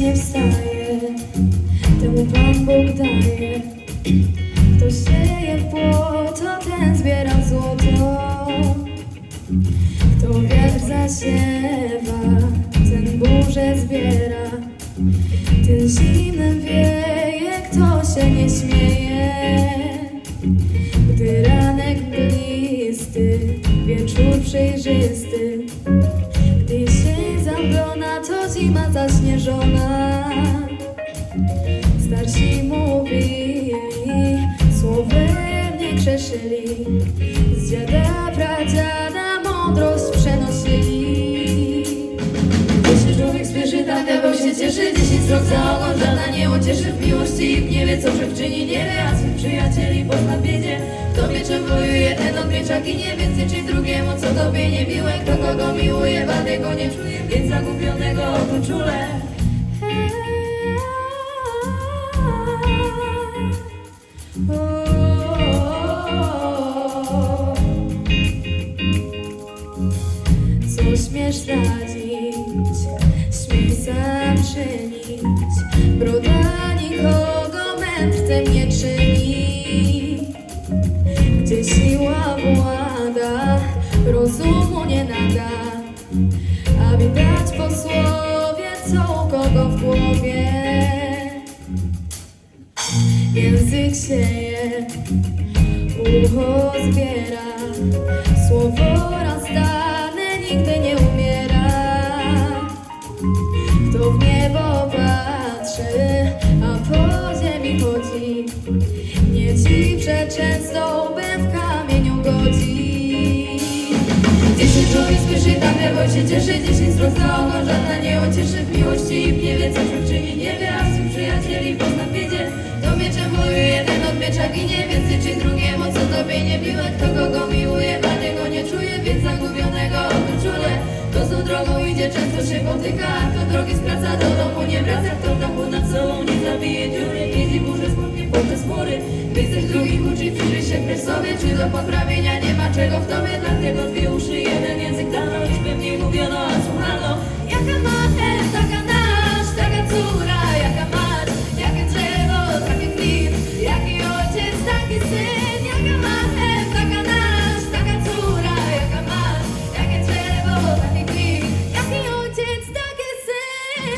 nie wstaje, temu Pan Bóg daje. Kto sieje w błoto, ten zbiera złoto. Kto wiatr zasiewa, ten burzę zbiera. Ten zimnem wieje, kto się nie śmieje. Zima zaśnieżona. Starsi mówili, słowem nie krzeszyli. Z dziada, pradziada mądrość przenosili. Jeśli człowiek spieszy, tak diabeł się cieszy Dziesięć strok za nie ucieszy W miłości i w gniewie, co przewczyni nie wie A swych przyjacieli pozna biedzie Kto mieczem wojuje, ten od miecza ginie Więc nie czyń drugiemu, co tobie nie miłe. Kto kogo miłuje, wady go nie czuje Więc zagubionego oto czule Co śmiesz radzić, śmiej sam czynić Broda nikogo mędrcem nie czyni. Gdzie siła włada, rozumu nie nada. A widać po słowie, co u kogo w głowie. Język sieje, ucho zbiera niebo się cieszy Dziesięć ogon, żadna nie ucieszy W miłości i w gniewie, co się czyni. Nie wie A swych przyjacieli pozna w biedzie. To mieczem wojuje, jeden od miecza ginie Więc nie czyń drugiemu, co tobie nie miłe. Kto kogo miłuje, wady go nie czuje Więc zagubionego czule To tą drogą idzie, często się potyka A kto drogi skraca, do domu nie wraca. Kto w dachu nad sobą nie zabije dziury Jeździ burzy, smutnie poprzez chmury Gdy chcesz drugich uczyć, przyjrzyj się kresowie Czy do poprawienia nie ma czego w tobie Dlatego dwie uszy, jeden język dano Iż pewnie mówiono, a słuchano. Jaka mater, taka nasz, taka córa Jaka mać, jakie drzewo, taki klin Jaki ojciec, taki syn. Jaka mater, taka nasz, taka córa Jaka mać, jakie drzewo, taki klin Jaki ojciec, taki syn.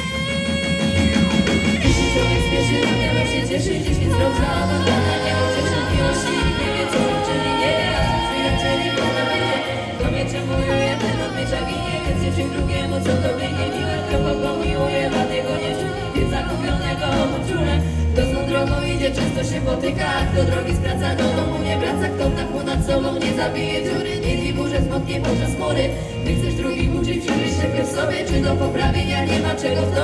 Jeśli człowiek spieszy, na niebo się cieszy oglądana, nie ucieszy co tobie nie miłe Kto kogo miłuje, wady go nie czuje Więc zagubionego poczule Kto z tą drogą idzie, często się potyka. A kto drogi skraca, do domu nie wraca. Kto w dachu nad sobą nie zabije dziury Nie dni burze smutnie podczas chmury Gdy chcesz drugich uczyć, przyjrzyj się pierw sobie Czy do poprawienia nie ma czego w tobie